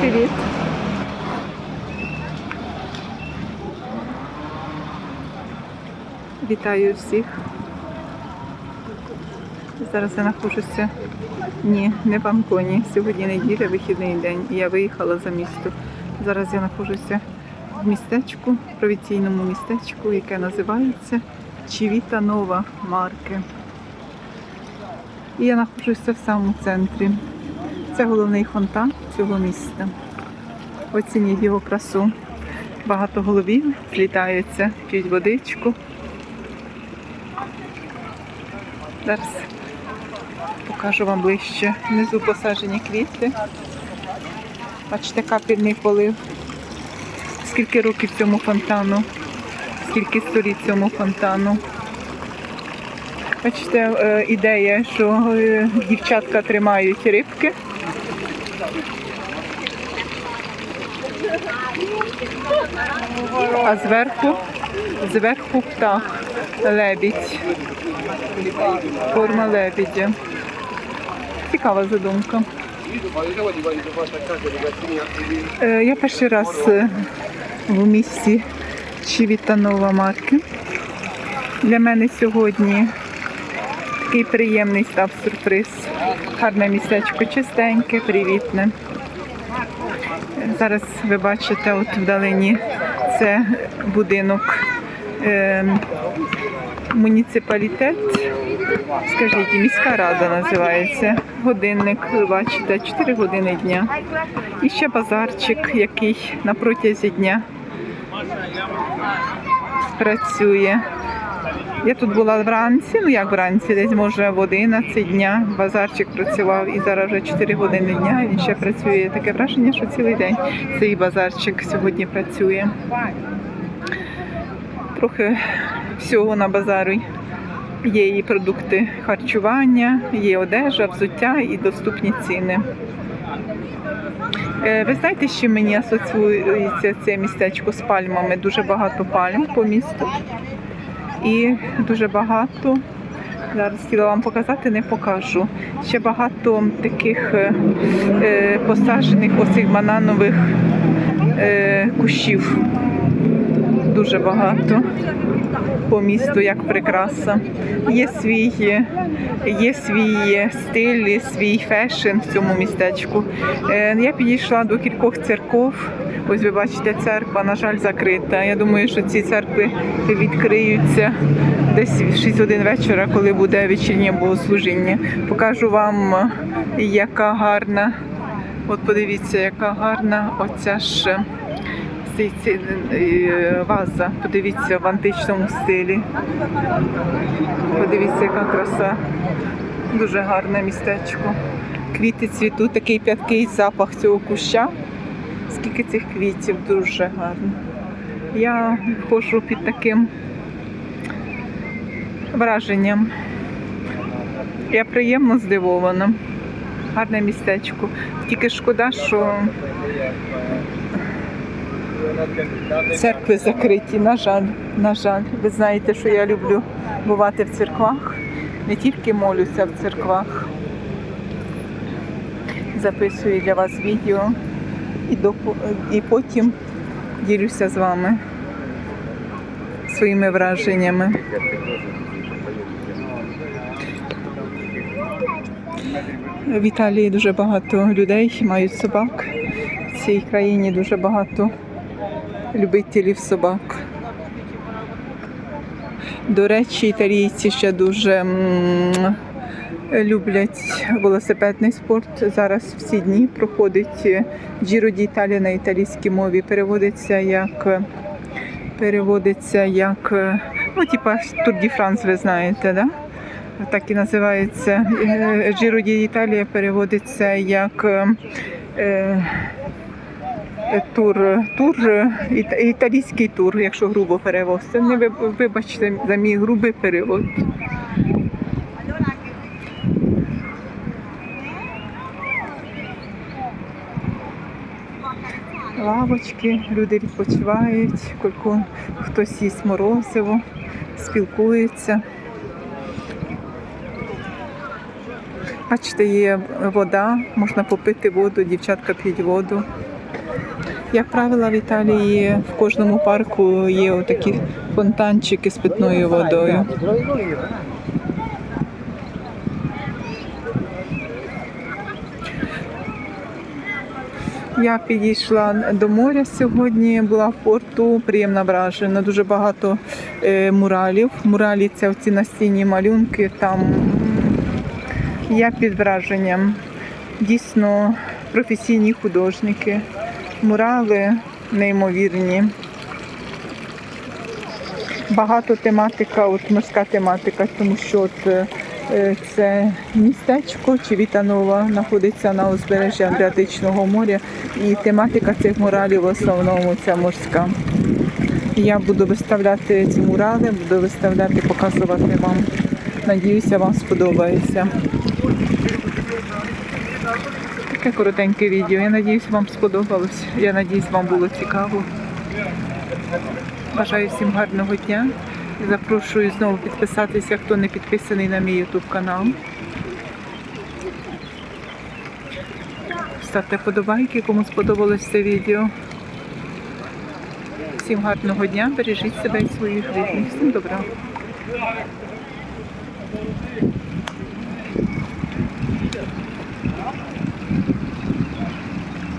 Привіт. Вітаю всіх. Зараз я знаходжуся. Ні, не в Анконі. Сьогодні неділя, вихідний день. Я виїхала за місто. Зараз я знаходжуся в містечку, провінційному містечку, яке називається Чівіта Нова Марки. І я знаходжуся в самому центрі. Це головний фонтан цього міста. Оцініть його красу. Багато головів злітаються, п'ють водичку. Зараз покажу вам ближче. Внизу посаджені квіти. Бачите, капельний полив. Скільки років цьому фонтану, скільки століть цьому фонтану. Бачите, е, ідея, що е, дівчатка тримають рибки. А зверху, зверху птах, лебідь. Форма лебідя. Цікава задумка. Е, Я перший раз е, в місті Чивітанова марки. Для мене сьогодні такий приємний став сюрприз. Гарне містечко чистеньке, привітне. Зараз ви бачите от вдалині це будинок е, муніципалітет. Скажіть, міська рада називається. Годинник, ви бачите, 4 години дня. І ще базарчик, який на протязі дня працює. Я тут була вранці, ну як вранці, десь може в 11 дня базарчик працював і зараз вже 4 години дня і він ще працює. Таке враження, що цілий день цей базарчик сьогодні працює. Трохи всього на базарі. Є і продукти харчування, є одежа, взуття і доступні ціни. Е, Ви знаєте, що мені асоціюється це містечко з пальмами? Дуже багато пальм по місту. І дуже багато. Зараз хотіла вам показати, не покажу. Ще багато таких е, е, посаджених оцих бананових е, кущів. Дуже багато по місту, як прикраса. Є свій, є свій стиль, свій фешн в цьому містечку. Е, Я підійшла до кількох церков. Ось ви бачите, церква, на жаль, закрита. Я думаю, що ці церкви відкриються десь в 6 годин вечора, коли буде вечірнє богослужіння. Покажу вам, яка гарна. От подивіться, яка гарна оця ж цей, ваза. Подивіться в античному стилі. Подивіться, яка краса. Дуже гарне містечко. Квіти цвітуть, такий п'яткий запах цього куща. Скільки цих квітів дуже гарно. Я ходжу під таким враженням. Я приємно здивована. Гарне містечко. Тільки шкода, що церкви закриті. На жаль, на жаль. Ви знаєте, що я люблю бувати в церквах. Не тільки молюся в церквах. Записую для вас відео і, допо- і потім ділюся з вами своїми враженнями. В Італії дуже багато людей мають собак. В цій країні дуже багато любителів собак. До речі, італійці ще дуже люблять велосипедний спорт. Зараз в ці дні проходить Giro d'Italia на італійській мові. Переводиться як переводиться як ну, типа Tour de France, ви знаєте, да? так і називається. Е, Giro d'Italia переводиться як е, е, тур, тур, італійський тур, якщо грубо перевозити. Не ви- вибачте за мій грубий перевод. Лавочки, люди відпочивають, хтось їсть морозиво, спілкується. Бачите, є вода, можна попити воду, дівчатка п'ють воду. Як правило, в Італії в кожному парку є такі фонтанчики з питною водою. Я підійшла до моря сьогодні, була в порту, приємно вражена. Дуже багато е, муралів. Муралі це ці настінні малюнки. Там я під враженням. Дійсно професійні художники. Мурали неймовірні. Багато тематика, от морська тематика, тому що от, е, це містечко Чивітанова знаходиться на узбережжі Адріатичного моря, і тематика цих муралів в основному ця морська. Я буду виставляти ці мурали, буду виставляти, показувати вам. Надіюся, вам сподобається. Таке коротеньке відео. Я надіюсь, вам сподобалось. Я надіюсь, вам було цікаво. Бажаю всім гарного дня. Запрошую знову підписатися, хто не підписаний на мій YouTube канал. Ставте подобайки, кому сподобалось це відео. Всім гарного дня, бережіть себе і своїх рідних. Всім добра.